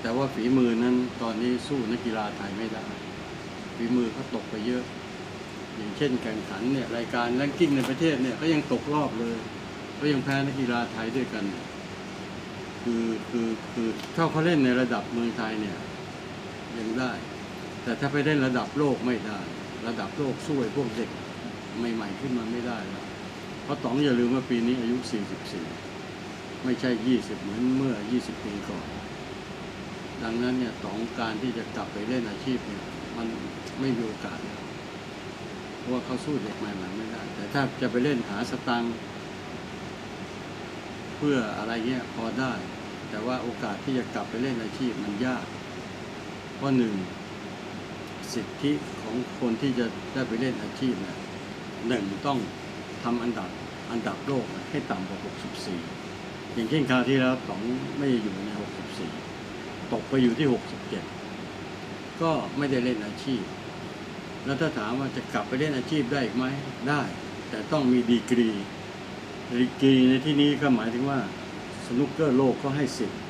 แต่ว่าฝีมือนั้นตอนนี้สู้นักกีฬาไทยไม่ได้ ฝีมือเขาตกไปเยอะ อย่างเช่นแข่งขันเนี่ยรายการแรงกิ้งในประเทศเนี่ยก็ยังตกรอบเลยก็ยังแพ้นักกีฬาไทยด้วยกัน คือคือคือถ้าเขาเล่นในระดับเมืองไทยเนี่ยยังได้ แต่ถ้าไปเล่นระดับโลกไม่ได้ ระดับโลกสู้ไอ้พวกเด็กใหม่ ๆ ขึ้นมาไม่ได้แล้วเพราะต๋องอย่าลืมว่าปีนี้อายุ 44 ไม่ใช่ 20 เหมือนเมื่อ 20 ปีก่อน ดังนั้นเนี่ยต๋องการที่จะกลับไปเล่นอาชีพเนี่ยมันไม่มีโอกาสแล้วเพราะว่าเขาสู้เด็กใหม่ๆไม่ได้ แต่ถ้าจะไปเล่นหาสตังค์เพื่ออะไรเงี้ยพอได้ แต่ว่าโอกาสที่จะกลับไปเล่นอาชีพมันยากเพราะหนึ่งสิทธิของคนที่จะได้ไปเล่นอาชีพเนี่ยหนึ่งต้องทำอันดับอันดับโลกให้ต่ำกว่า 64 อย่างเช่นคราวที่แล้วต๋องไม่อยู่ใน 64 ตกไปอยู่ที่ 67 ก็ไม่ได้เล่นอาชีพ แล้วถ้าถามว่าจะกลับไปเล่นอาชีพได้อีกไหมได้ แต่ต้องมีดีกรี ดีกรีในที่นี้ก็หมายถึงว่าสนุกเกอร์โลกก็ให้สิทธิ์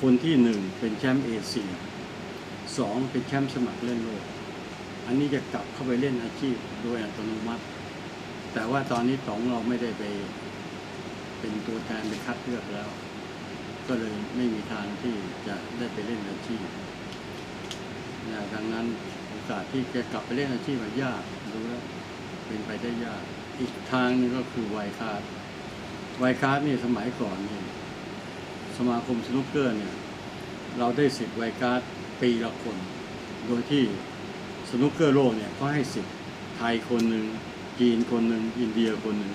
คนที่หนึ่งเป็นแชมป์เอเชียสองเป็นแชมป์สมัครเล่นโลก อันนี้จะกลับเข้าไปเล่นอาชีพโดยอัตโนมัติ แต่ว่าตอนนี้ต๋องเราไม่ได้ไป เป็นตัวแทนไปคัดเลือกแล้ว ก็เลยไม่มีทางที่จะได้ไปเล่นอาชีพนะดังนั้นโอกาสที่จะกลับไปเล่นอาชีพมันยากดูแล้วเป็นไปได้ยาก อีกทางนึงก็คือไวคาร์ดไวคาร์ดนี่สมัยก่อนนี่สมาคมสนุกเกอร์เนี่ย เราได้สิทธิ์ไวการ์ดปีละคน โดยที่สนุกเกอร์โลกเนี่ยเขาให้สิทธิ์ไทยคนหนึ่งจีนคนหนึ่งอินเดียคนหนึ่ง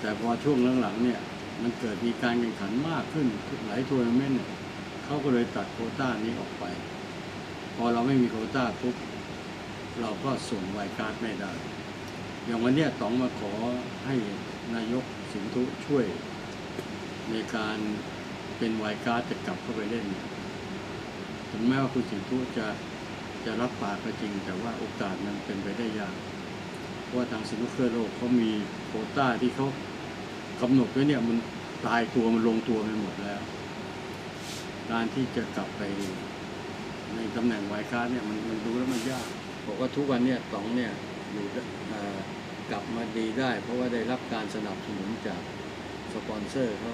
แต่พอช่วงหลังๆเนี่ย มันเกิดมีการแข่งขันมากขึ้นหลายทัวร์นาเมนต์เขาก็เลยตัดโควต้านี้ออกไป พอเราไม่มีโควต้าปุ๊บเราก็ส่งไวการ์ดไม่ได้ อย่างวันนี้ต๋องมาขอให้นายกสินธุช่วย ในการเป็นไวการ์ดจะกลับเข้าไปเล่น ถึงแม้ว่าคุณสินธุจะจะรับปากก็จริง แต่ว่าโอกาสมันเป็นไปได้ยาก เพราะว่าทางสนุกเกอร์โลกเขามีโควต้าที่เขากำหนดไว้เนี่ยมัน ตายตัวมันลงตัวไปหมดแล้ว การที่จะกลับไปในตำแหน่งไวการเนี่ยมันมันดูแล้วมันยากบอกว่าทุกวันเนี่ยต๋องเนี่ยอยู่กลับมาดีได้ เพราะว่าได้รับการสนับสนุนจากสปอนเซอร์เขา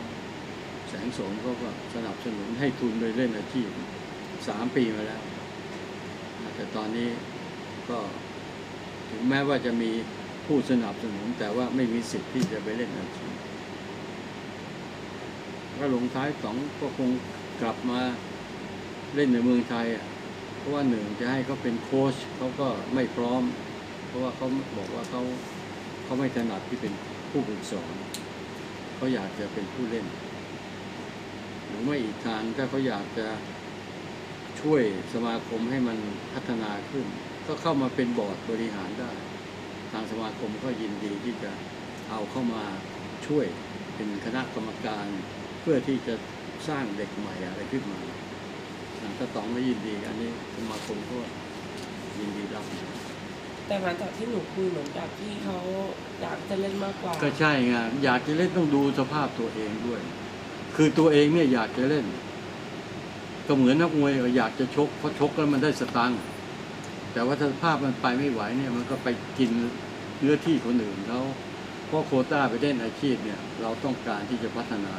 แสงสมเขาก็สนับสนุนให้ทุนไปเล่นอาชีพสามปีมาแล้ว แต่ตอนนี้ก็ถึงแม้ว่าจะมีผู้สนับสนุนแต่ว่าไม่มีสิทธิ์ที่จะไปเล่นอาชีพ ก็ลงท้ายสองก็คงกลับมาเล่นในเมืองไทยอะเพราะว่าหนึ่งจะให้เขาเป็นโค้ชเขาก็ไม่พร้อม เพราะว่าเขาบอกว่าเขาเขาไม่ถนัดที่เป็นผู้ฝึกสอนเขาอยากจะเป็นผู้เล่น หรือไม่อีกทางถ้าเขาอยากจะช่วยสมาคมให้มันพัฒนาขึ้น ก็เข้ามาเป็นบอร์ดบริหารได้ ทางสมาคมก็ยินดีที่จะเอาเข้ามาช่วยเป็นคณะกรรมการ พื่อที่จะสร้างเด็กใหม่อะไรขึ้นมาทางถ้าตองไม่ยินดีอันนี้สมาคมก็ยินดีรับแต่หลังจากที่หนูคุยเหมือนกับที่เขาอยากจะเล่นมากกว่า ก็ใช่ไงอยากจะเล่นต้องดูสภาพตัวเองด้วย คือตัวเองเนี่ยอยากจะเล่น ก็เหมือนนักมวยก็อยากจะชกเพราะชกแล้วมันได้สตังค์แต่ว่าถ้าสภาพมันไปไม่ไหวเนี่ยมันก็ไปกินเนื้อที่คนอื่นเขาเพราะโควต้าไปเล่นอาชีพเนี่ย เราต้องการที่จะพัฒนา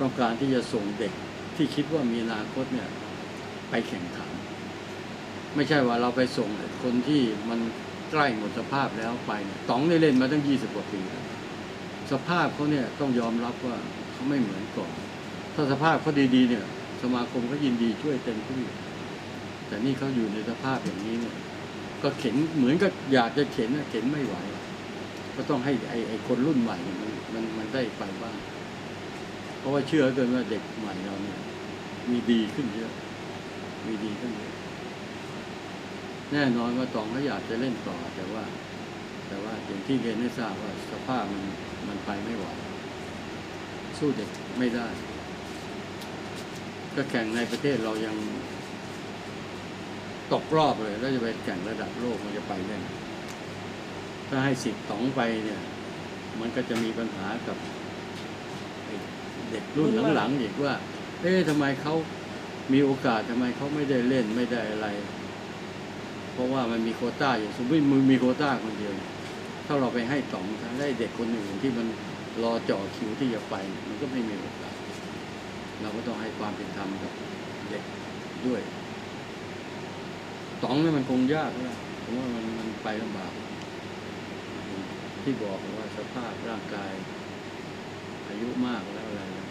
ต้องการที่จะส่งเด็กที่คิดว่ามีอนาคตเนี่ยไปแข่งขัน ไม่ใช่ว่าเราไปส่งคนที่มันใกล้หมดสภาพแล้วไปต๋องได้เล่นมาตั้งยี่สิบกว่าปีแล้วสภาพเขาเนี่ยต้องยอมรับว่าเขาไม่เหมือนก่อน ถ้าสภาพเขาดีๆเนี่ย สมาคมก็ยินดีช่วยเต็มที่แต่นี่เขาอยู่ในสภาพอย่างนี้เนี่ย ก็เข็นเหมือนกับอยากจะเข็นเข็นไม่ไหว ก็ต้องให้ไอ้ไอคนรุ่นใหม่มันมันมันได้ไปบ้าง เพราะว่าเชื่อเกินว่าเด็กใหม่เราเนี่ย มีดีขึ้นเยอะ มีดีขึ้นเยอะ แน่นอนว่าตองเขาอยากจะเล่นต่อแต่ว่า แต่ว่าอย่างที่เรียนให้ทราบว่าสภาพมันมันไปไม่ไหวสู้เด็กไม่ได้ ก็แข่งในประเทศเรายังตกรอบเลยแล้วจะไปแข่งระดับโลกมันจะไปได้ถ้าให้สิบตองไปเนี่ย มันก็จะมีปัญหากับ กรุ่นหลังๆอีกว่า เอ๊ะทำไมเขามีโอกาสทำไมเขาไม่ได้เล่นไม่ได้อะไร เพราะว่ามันมีโคต้าอยู่สมมติมึงมีโคต้าคนเดียว ถ้าเราไปให้ต๋องถ้าได้เด็กคนอื่นที่มันรอจ่อคิวที่จะไป มันก็ไม่มีโอกาส เราก็ต้องให้ความเป็นธรรมกับเด็กด้วยต๋องนี่มันคงยากนะผมว่ามันมันไปลำบาก ที่บอกว่าสภาพร่างกาย อายุมากแล้วอะไรแล้ว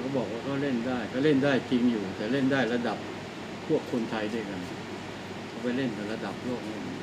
เขาบอกว่าเขาเล่นได้ ก็เล่นได้จริงอยู่ แต่เล่นได้ระดับพวกคนไทยด้วยกันเขาไปเล่นกับระดับโลกนี่น